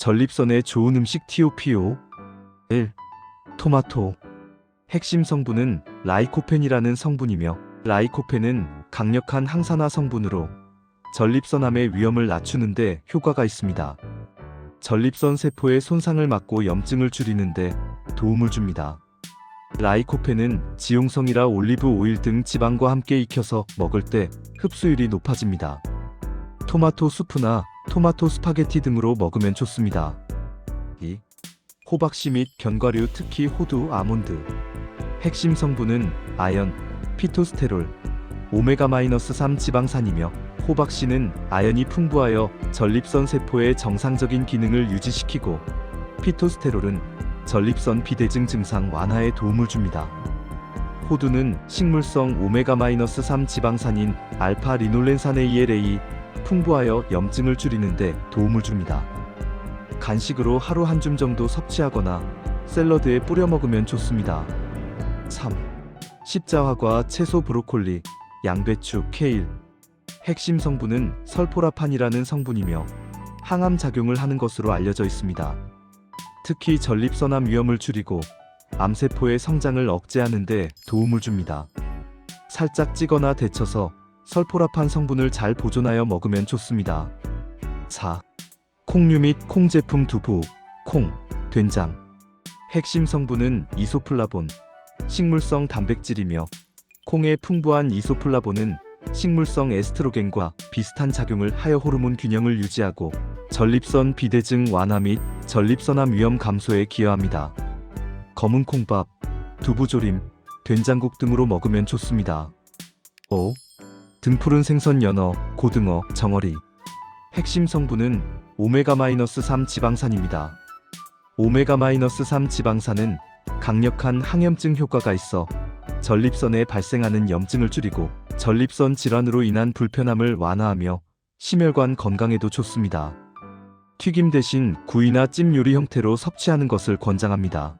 전립선에 좋은 음식 TOPO 1. 토마토 핵심 성분은 라이코펜이라는 성분이며 라이코펜은 강력한 항산화 성분으로 전립선암의 위험을 낮추는데 효과가 있습니다. 전립선 세포의 손상을 막고 염증을 줄이는데 도움을 줍니다. 라이코펜은 지용성이라 올리브 오일 등 지방과 함께 익혀서 먹을 때 흡수율이 높아집니다. 토마토 수프나 토마토 스파게티 등으로 먹으면 좋습니다. 2. 호박씨 및 견과류 특히 호두, 아몬드. 핵심 성분은 아연, 피토스테롤, 오메가-3 지방산이며 호박씨는 아연이 풍부하여 전립선 세포의 정상적인 기능을 유지시키고 피토스테롤은 전립선 비대증 증상 완화에 도움을 줍니다. 호두는 식물성 오메가-3 지방산인 알파 리놀렌산의 ELA 풍부하여 염증을 줄이는데 도움을 줍니다. 간식으로 하루 한 줌 정도 섭취하거나 샐러드에 뿌려 먹으면 좋습니다. 3. 십자화과 채소 브로콜리, 양배추, 케일. 핵심 성분은 설포라판이라는 성분이며 항암 작용을 하는 것으로 알려져 있습니다. 특히 전립선암 위험을 줄이고 암세포의 성장을 억제하는 데 도움을 줍니다. 살짝 찌거나 데쳐서 설포라판 성분을 잘 보존하여 먹으면 좋습니다. 4. 콩류 및 콩 제품 두부, 콩, 된장. 핵심 성분은 이소플라본, 식물성 단백질이며 콩의 풍부한 이소플라본은 식물성 에스트로겐과 비슷한 작용을 하여 호르몬 균형을 유지하고 전립선 비대증 완화 및 전립선암 위험 감소에 기여합니다. 검은 콩밥, 두부조림, 된장국 등으로 먹으면 좋습니다. 5. 등푸른 생선 연어, 고등어, 정어리. 핵심 성분은 오메가-3 지방산입니다. 오메가-3 지방산은 강력한 항염증 효과가 있어 전립선에 발생하는 염증을 줄이고 전립선 질환으로 인한 불편함을 완화하며 심혈관 건강에도 좋습니다. 튀김 대신 구이나 찜 요리 형태로 섭취하는 것을 권장합니다.